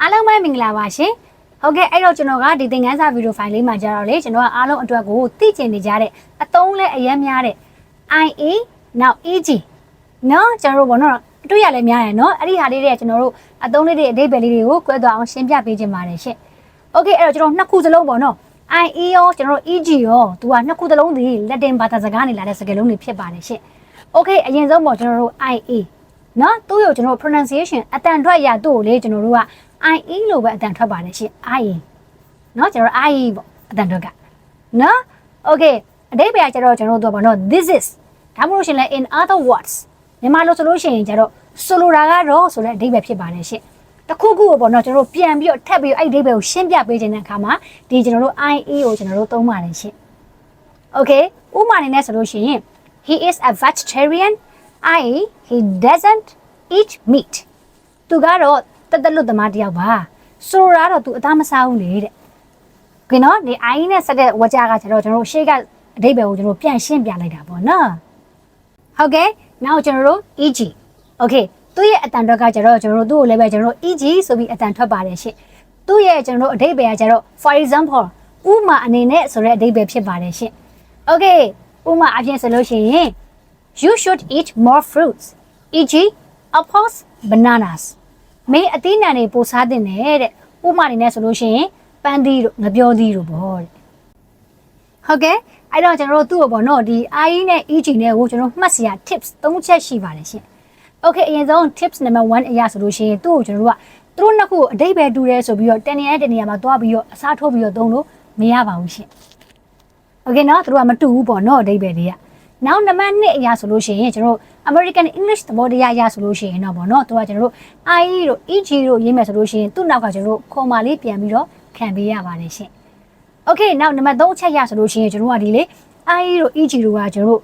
အားလုံးပဲမင်္ဂလာပါရှင်ဟုတ်ကဲ့အဲ့တော့ကျွန်တော်ကဒီသင်ခန်းစာဗီဒီယိုဖိုင်လေးမှာကြတော့လေကျွန်တော်ကအားလုံးအတွက်ကိုသိကျင်နေကြတဲ့အသုံးလဲအရင်များတဲ့ IA နောက် EG เนาะကျွန်တော်တို့ဘောနော်အတွေ့ရလဲများတယ်เนาะအဲ့ဒီဟာလေးတွေကကျွန်တော်တို့အသုံးလေးတွေအဓိပ္ပာယ်လေးတွေကိုကွဲသွားအောင်ရှင်းပြပေးခြင်းပါတယ်ရှင်โอเคအဲ့တော့ကျွန်တော်နှစ်ခုစလုံးပေါ့နော် IE ရောကျွန်တော်တို့ EG ရောသူကနှစ်ခုစလုံးဒီလက်တင်ဘာသာစကားနေလာတဲ့စကားလုံးတွေဖြစ်ပါတယ်ရှင်โอเคအရင်ဆုံးပေါ့ကျွန်တော်တို့ IA နော်သူ့ကိုကျွန်တော်တို့ pronunciation အတန်ထွက်ရသူ့ကိုလေကျွန်တော်တို့က IE လို့ပဲအတန်ထွက်ပါတယ်ရှင် IE နော်ကျွန်တော် IE ပေါ့အတန်ထွက်ကနော် okay အဓိပ္ပာယ်ကကျတော့ကျွန်တော်တို့ပေါ့နော် this is ဒါမှမဟုတ်ရှင်လဲ in other words မြန်မာလိုဆိုလို့ရှိရင်ကျတော့ဆိုလိုတာကတော့ဆိုတဲ့အဓိပ္ပာယ်ဖြစ်ပါတယ်ရှင်တစ်ခုခုကိုပေါ့နော်ကျွန်တော်တို့ပြန်ပြီးတော့ထပ်ပြီးတော့အဲ့ဒီအဓိပ္ပာယ်ကိုရှင်းပြပေးခြင်းတဲ့အခါမှာဒီကျွန်တော်တို့ IE ကိုကျွန်တော်တို့သုံးပါတယ်ရှင် okay ဥပမာအနေနဲ့ဆိုလို့ရှိရင် he is a vegetarian i.e. he doesn't eat meat သူကတော့ တသက်လွတ်သမားတစ်ယောက်ပါဆိုလိုတာတော့သူအသားမစားဘူးလေတဲ့ကဲနော်ဒီ i နဲ့ဆက်တဲ့ဝကြကကျတော့ကျွန်တော်တို့ရှေ့ကအဓိပ္ပာယ်ကိုကျွန်တော်ပြန်ရှင်းပြလိုက်တာပေါ့နော်ဟုတ်ကဲ့နောက်ကျွန်တော်တို့ eg okay သူ့ရဲ့အတန်တော့ကကျတော့ကျွန်တော်တို့သူ့ကိုလည်းပဲကျွန်တော်တို့ eg ဆိုပြီးအတန်ထွက်ပါတယ်ရှင့်သူ့ရဲ့ကျွန်တော်တို့အဓိပ္ပာယ်ကကျတော့ for example ဥမာအနေနဲ့ဆိုတဲ့အဓိပ္ပာယ်ဖြစ်ပါတယ်ရှင့် okay ဥမာအပြင်ဆိုလို့ရှိရင် you should eat more fruits e.g. apples bananas မင်းအသီးနှံတွေပိုစားတင်တယ်တဲ့ဥပမာအနေနဲ့ဆိုလို့ရှိရင်ပန်းသီးတို့ငပြောသီးတို့ပေါ့တဲ့ဟုတ်ကဲ့အဲ့တော့ကျွန်တော်တို့သူ့ကိုပေါ့နော်ဒီ IE နဲ့ EG နဲ့ကိုကျွန်တော်မှတ်စရာ tips ၃ချက်ရှိပါတယ်ရှင် Okay အရင်ဆုံး tips number 1အရာဆိုလို့ရှိရင်သူ့ကိုကျွန်တော်တို့ကသူတို့နှစ်ခုကိုအတိတ်ပဲတူတယ်ဆိုပြီးတော့တနေရာတနေရာမှာသွားပြီးတော့အစားထိုးပြီးတော့သုံးလို့မရပါဘူးရှင် Okay နော်သူတို့ကမတူဘူးပေါ့နော်အတိတ်ပဲတွေကနောက်နံပါတ်2အရာဆိုလို့ရှိရင်ကျွန်တော်တို့ American English သဘောတရားအရာဆိုလို့ရှိရင်တော့ပေါ့နော်သူကကျွန်တော်တို့ IE တို့ EG တို့ရေးမယ်ဆိုလို့ရှိရင်သူ့နောက်ကကျွန်တော်တို့ခေါ်မာလေးပြန်ပြီးတော့ခံပေးရပါတယ်ရှင် Okay နောက်နံပါတ်3အချက်အရာဆိုလို့ရှိရင်ကျွန်တော်တို့ကဒီလေ IE တို့ EG တို့ကကျွန်တော်တို့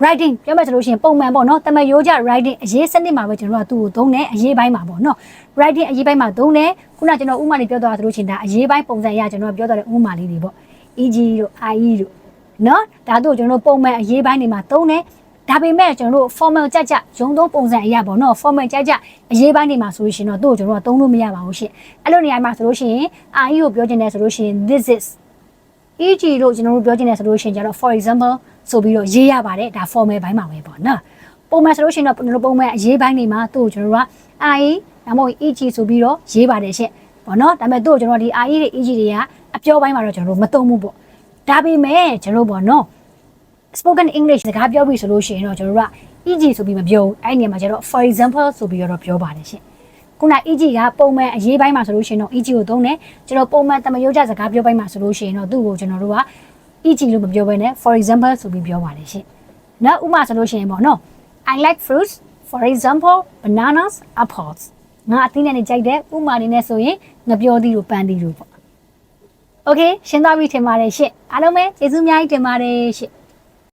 writing ပြောမယ်ဆိုလို့ရှိရင်ပုံမှန်ပေါ့နော်တမရိုးကြ writing အရေးစနစ်မှာပဲကျွန်တော်တို့ကသူ့ကိုသုံးတယ်အရေးပိုင်းမှာပေါ့နော် writing အရေးပိုင်းမှာသုံးတယ်ခုနကျွန်တော်ဥမာလေးပြောသွားဆိုလို့ရှိရင်ဒါအရေးပိုင်းပုံစံအရကျွန်တော်ပြောသွားတဲ့ဥမာလေးတွေပေါ့ EG တို့ IE တို့နော်ဒါတို့ကျွန်တော်တို့ပုံမှန်အရေးပိုင်းတွေမှာသုံးတယ် ဒါပေမဲ့ကျွန်တော်တို့ formal ကြကြရုံသုံးပုံစံအရပေါ့နော် formal ကြကြအရေးပိုင်းတွေမှာဆိုလို့ရှိရင်တော့တို့ကျွန်တော်တို့ကသုံးလို့မရပါဘူးရှင့်အဲ့လိုနေရာမှာဆိုလို့ရှိရင် IE ကိုပြောချင်တယ်ဆိုလို့ရှိရင် this is EG လို့ကျွန်တော်တို့ပြောချင်တယ်ဆိုလို့ရှိရင်ကျတော့ for example ဆိုပြီးတော့ရေးရပါတယ်ဒါ formal ဘိုင်းမှာပဲပေါ့နော်ပုံမှန်ဆိုလို့ရှိရင်တော့ကျွန်တော်တို့ပုံမှန်အရေးပိုင်းတွေမှာသူ့ကိုကျွန်တော်တို့က IE ဒါမှမဟုတ် EG ဆိုပြီးတော့ရေးပါတယ်ရှင့်ပေါ့နော်ဒါပေမဲ့သူ့ကိုကျွန်တော်ဒီ IE တွေ EG တွေကအပြောပိုင်းမှာတော့ကျွန်တော်တို့မသုံးဘူးပေါ့ဒါပေမဲ့ကျွန်တော်တို့ပေါ့နော် spoken english စကားပြောပြီဆိုလို့ရှိရင်တော့ကျွန်တော်တို့က EG ဆိုပြီးမပြောဘူးအဲ့ဒီနေရာမှာကျတော့ for example ဆိုပြီးတော့ပြောပါတယ်ရှင့်ခုန EG ကပုံမှန်အရေးပိုင်းမှာဆိုလို့ရှိရင်တော့ EG ကိုသုံးတယ်ကျွန်တော်ပုံမှန်တမယုတ်ကြစကားပြောပိုင်းမှာဆိုလို့ရှိရင်တော့သူ့ကိုကျွန်တော်တို့က EG လို့မပြောဘဲနဲ့ for example ဆိုပြီးပြောပါတယ်ရှင်။နောက်ဥပမာဆိုလို့ရှိရင်ပေါ့နော် I like fruits for example bananas apples ငါအသီးနဲ့နေကြိုက်တဲ့ဥပမာအနေနဲ့ဆိုရင်ငပြောသီးတို့ပန်းသီးတို့ပေါ့။ Okay ရှင်းသွားပြီထင်ပါတယ်ရှင်။အားလုံးပဲကျေးဇူးအများကြီးတင်ပါတယ်ရှင်။